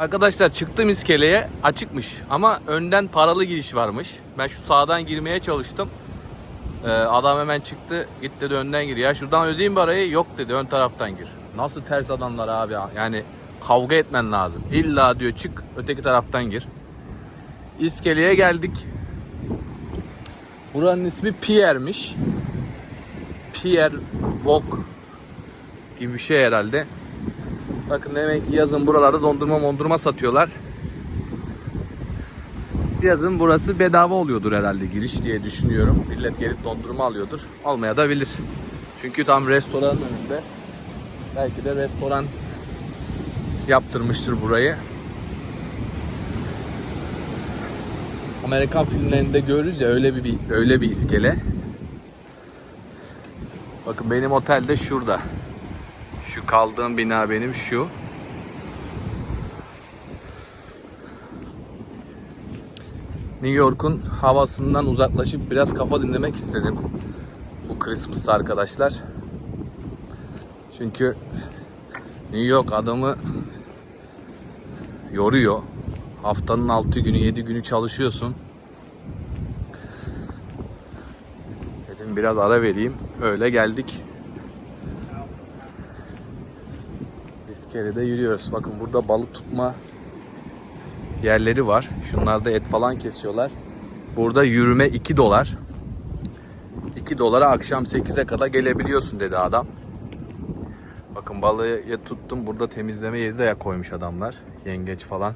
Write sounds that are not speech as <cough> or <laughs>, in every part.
Arkadaşlar çıktım iskeleye açıkmış ama önden paralı giriş varmış. Ben şu sağdan girmeye çalıştım. Ee, adam hemen çıktı git dedi önden gir. Ya şuradan ödeyeyim parayı yok dedi ön taraftan gir. Nasıl ters adamlar abi ya. yani kavga etmen lazım. İlla diyor çık öteki taraftan gir. İskeleye geldik. Buranın ismi Pierre'miş. Pierre Walk gibi bir şey herhalde. Bakın demek ki yazın buralarda dondurma mondurma satıyorlar. Yazın burası bedava oluyordur herhalde giriş diye düşünüyorum. Millet gelip dondurma alıyordur. Olmaya da bilir. Çünkü tam restoranın önünde. Belki de restoran yaptırmıştır burayı. Amerikan filmlerinde görürüz ya öyle bir öyle bir iskele. Bakın benim otel de şurada. Şu kaldığım bina benim şu. New York'un havasından uzaklaşıp biraz kafa dinlemek istedim. Bu Christmas'ta arkadaşlar. Çünkü New York adamı yoruyor. Haftanın 6 günü 7 günü çalışıyorsun. Dedim biraz ara vereyim. Öyle geldik. İskelede yürüyoruz. Bakın burada balık tutma yerleri var. Şunlarda et falan kesiyorlar. Burada yürüme 2 dolar. 2 dolara akşam 8'e kadar gelebiliyorsun dedi adam. Bakın balığı tuttum. Burada temizleme yeri de koymuş adamlar. Yengeç falan.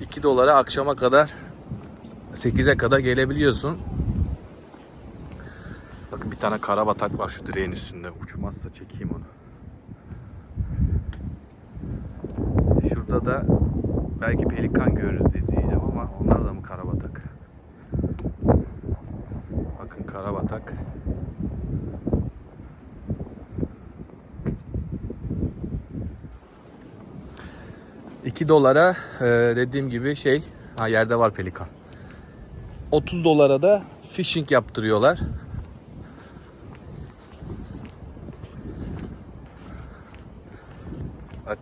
2 dolara akşama kadar 8'e kadar gelebiliyorsun. Bakın bir tane karabatak var şu direğin üstünde. Uçmazsa çekeyim onu. Şurada da belki pelikan görürüz diye diyeceğim ama onlar da mı karabatak? Bakın karabatak. $2 dolara e, dediğim gibi şey ha yerde var pelikan. 30 dolara da fishing yaptırıyorlar.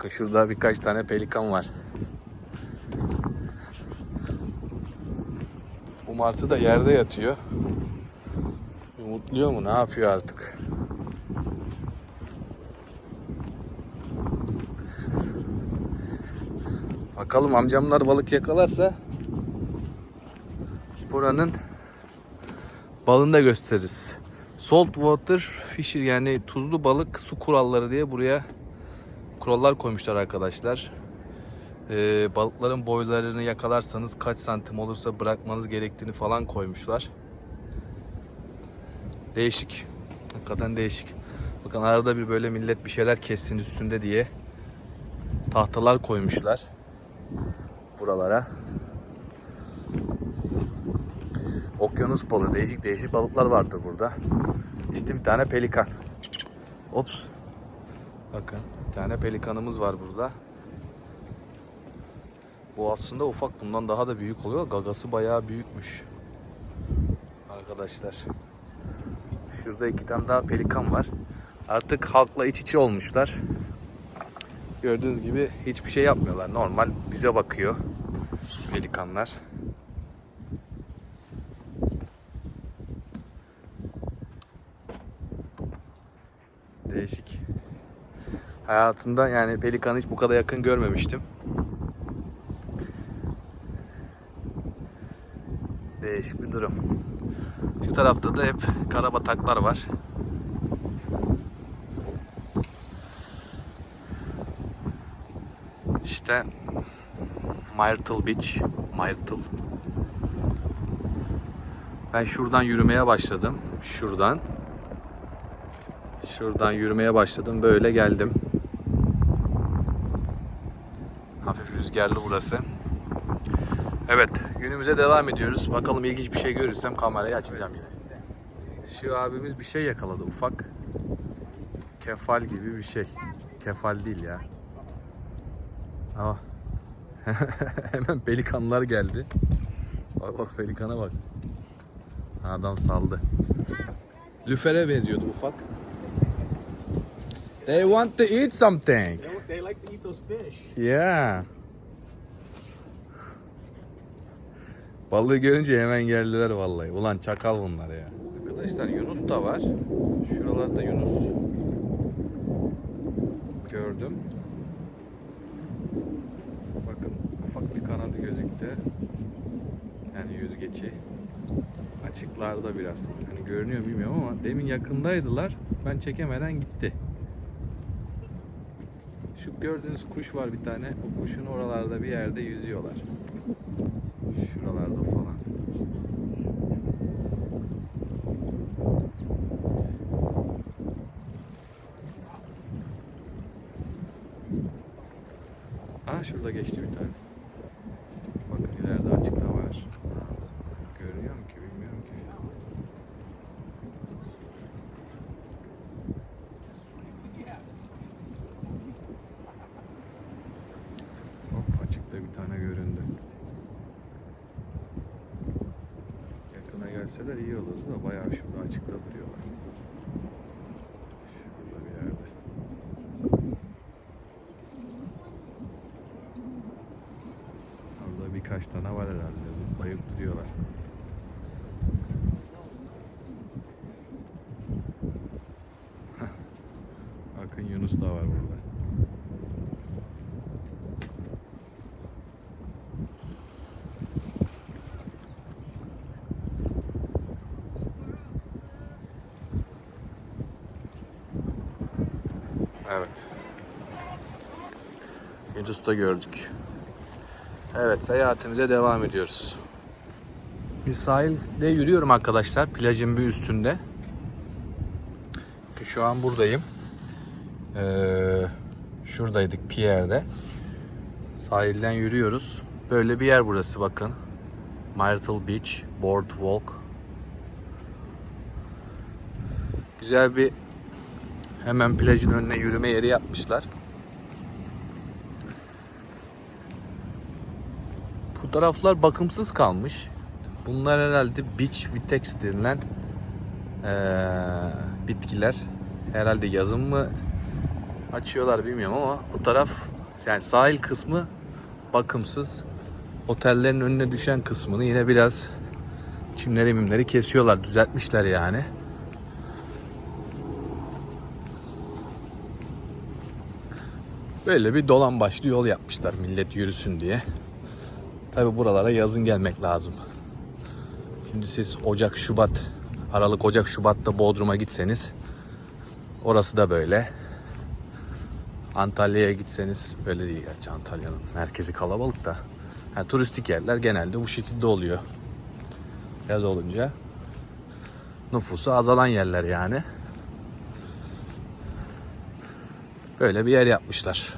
Bakın şurada birkaç tane pelikan var. Bu da yerde yatıyor. Umutluyor mu? Ne yapıyor artık? Bakalım amcamlar balık yakalarsa buranın balını da gösteririz. Saltwater fisher yani tuzlu balık su kuralları diye buraya kurallar koymuşlar arkadaşlar. Ee, balıkların boylarını yakalarsanız kaç santim olursa bırakmanız gerektiğini falan koymuşlar. Değişik. Hakikaten değişik. Bakın arada bir böyle millet bir şeyler kessin üstünde diye tahtalar koymuşlar buralara. Okyanus balığı değişik değişik balıklar vardır burada. İşte bir tane pelikan. Ops. Bakın bir tane pelikanımız var burada. Bu aslında ufak bundan daha da büyük oluyor. Gagası bayağı büyükmüş. Arkadaşlar. Şurada iki tane daha pelikan var. Artık halkla iç içe olmuşlar. Gördüğünüz gibi hiçbir şey yapmıyorlar. Normal bize bakıyor pelikanlar. Değişik. Hayatımda yani pelikanı hiç bu kadar yakın görmemiştim. Değişik bir durum. Şu tarafta da hep karabataklar var. İşte Myrtle Beach, Myrtle. Ben şuradan yürümeye başladım. Şuradan. Şuradan yürümeye başladım. Böyle geldim. Hafif rüzgarlı burası. Evet, günümüze devam ediyoruz. Bakalım ilginç bir şey görürsem kamerayı açacağım yine. Şu abimiz bir şey yakaladı ufak. Kefal gibi bir şey. Kefal değil ya. Aa. <laughs> Hemen pelikanlar geldi. Bak bak pelikana bak. Adam saldı. Lüfere benziyordu ufak. They want to eat something. They like to eat those those fish. Yeah. Balığı görünce hemen geldiler vallahi. Ulan çakal bunlar ya. Arkadaşlar Yunus da var. Şuralarda Yunus gördüm. Bakın ufak bir kanadı gözüktü. Yani yüzgeci. Açıklarda biraz. Hani görünüyor bilmiyorum ama demin yakındaydılar. Ben çekemeden gitti. Şu gördüğünüz kuş var bir tane. O kuşun oralarda bir yerde yüzüyorlar. Şuralarda falan. Aa şurada geçti bir tane. Bakın ileride açıkta var. Görünüyor mu ki bilmiyorum ki. Hop açıkta bir tane göründü. Gelseler iyi olurdu da bayağı şurada açıkta duruyorlar. Şurada bir yerde. Orada birkaç tane var herhalde. Zıplayıp duruyorlar. Heh. Bakın Yunus da var burada. Evet. Yunus'ta gördük. Evet seyahatimize devam ediyoruz. Bir sahilde yürüyorum arkadaşlar. Plajın bir üstünde. Şu an buradayım. Ee, şuradaydık Pierre'de. Sahilden yürüyoruz. Böyle bir yer burası bakın. Myrtle Beach Boardwalk. Güzel bir hemen plajın önüne yürüme yeri yapmışlar. Bu taraflar bakımsız kalmış. Bunlar herhalde beach vitex denilen eee, bitkiler. Herhalde yazın mı açıyorlar bilmiyorum ama bu taraf yani sahil kısmı bakımsız. Otellerin önüne düşen kısmını yine biraz çimleri mimleri kesiyorlar. Düzeltmişler yani. Böyle bir dolan başlı yol yapmışlar millet yürüsün diye. Tabi buralara yazın gelmek lazım. Şimdi siz Ocak, Şubat, Aralık, Ocak, Şubat'ta Bodrum'a gitseniz orası da böyle. Antalya'ya gitseniz böyle değil gerçi Antalya'nın merkezi kalabalık da. Yani turistik yerler genelde bu şekilde oluyor. Yaz olunca nüfusu azalan yerler yani. Böyle bir yer yapmışlar.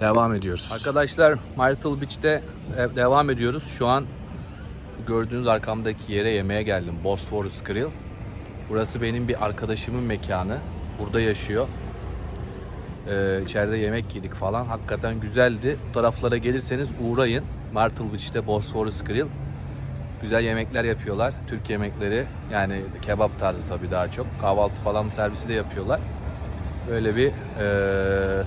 Devam ediyoruz. Arkadaşlar Myrtle Beach'te e, devam ediyoruz. Şu an gördüğünüz arkamdaki yere yemeğe geldim. Bosphorus Grill. Burası benim bir arkadaşımın mekanı. Burada yaşıyor. Ee, içeride yemek yedik falan. Hakikaten güzeldi. Bu taraflara gelirseniz uğrayın. Myrtle Beach'te Bosphorus Grill. Güzel yemekler yapıyorlar. Türk yemekleri. Yani kebap tarzı tabii daha çok. Kahvaltı falan servisi de yapıyorlar. Böyle bir eee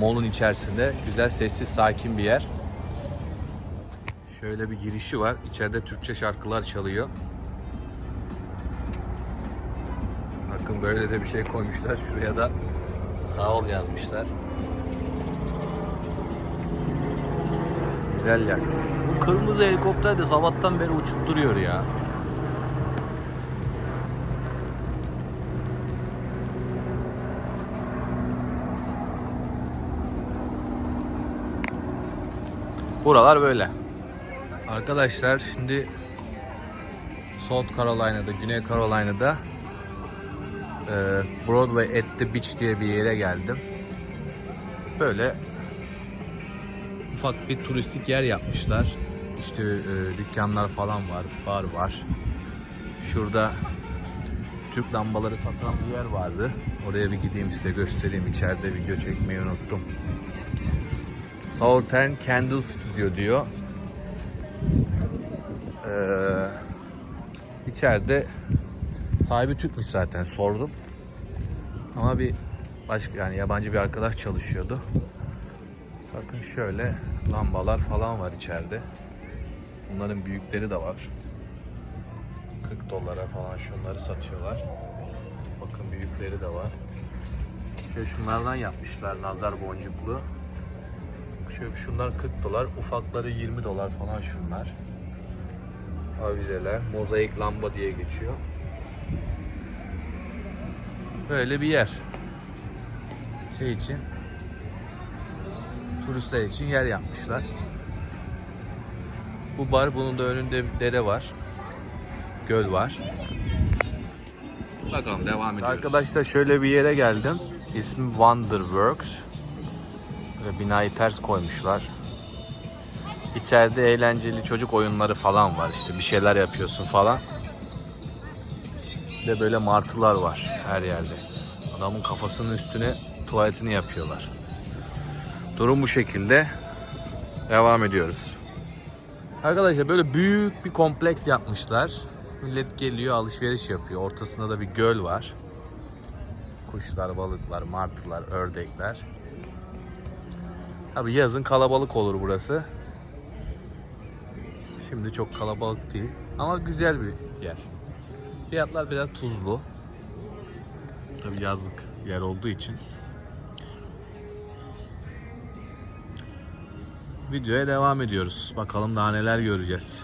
Mall'un içerisinde güzel sessiz sakin bir yer. Şöyle bir girişi var. İçeride Türkçe şarkılar çalıyor. Bakın böyle de bir şey koymuşlar. Şuraya da sağ ol yazmışlar. Güzel yer. Kırmızı helikopter de sabahtan beri uçup duruyor ya. Buralar böyle. Arkadaşlar şimdi South Carolina'da, Güney Carolina'da e, Broadway at the Beach diye bir yere geldim. Böyle ufak bir turistik yer yapmışlar. İşte e, dükkanlar falan var, bar var. Şurada Türk lambaları satan bir yer vardı. Oraya bir gideyim size göstereyim. İçeride video çekmeyi unuttum. Southern Candle Studio diyor. Ee, içeride sahibi Türkmüş zaten sordum. Ama bir başka yani yabancı bir arkadaş çalışıyordu. Bakın şöyle lambalar falan var içeride. Bunların büyükleri de var. 40 dolara falan şunları satıyorlar. Bakın büyükleri de var. Şöyle şunlardan yapmışlar nazar boncuklu. Şöyle şunlar 40 dolar, ufakları 20 dolar falan şunlar. Avizeler, mozaik lamba diye geçiyor. Böyle bir yer. Şey için turistler için yer yapmışlar. Bu bar bunun da önünde bir dere var. Göl var. Bakalım devam ediyoruz. Arkadaşlar şöyle bir yere geldim. İsmi Wonderworks. Böyle binayı ters koymuşlar. İçeride eğlenceli çocuk oyunları falan var işte bir şeyler yapıyorsun falan. Bir de böyle martılar var her yerde. Adamın kafasının üstüne tuvaletini yapıyorlar. Durum bu şekilde. Devam ediyoruz. Arkadaşlar böyle büyük bir kompleks yapmışlar. Millet geliyor alışveriş yapıyor. Ortasında da bir göl var. Kuşlar, balıklar, martılar, ördekler. Tabi yazın kalabalık olur burası. Şimdi çok kalabalık değil. Ama güzel bir yer. Fiyatlar biraz tuzlu. Tabi yazlık yer olduğu için. Videoya devam ediyoruz. Bakalım daha neler göreceğiz.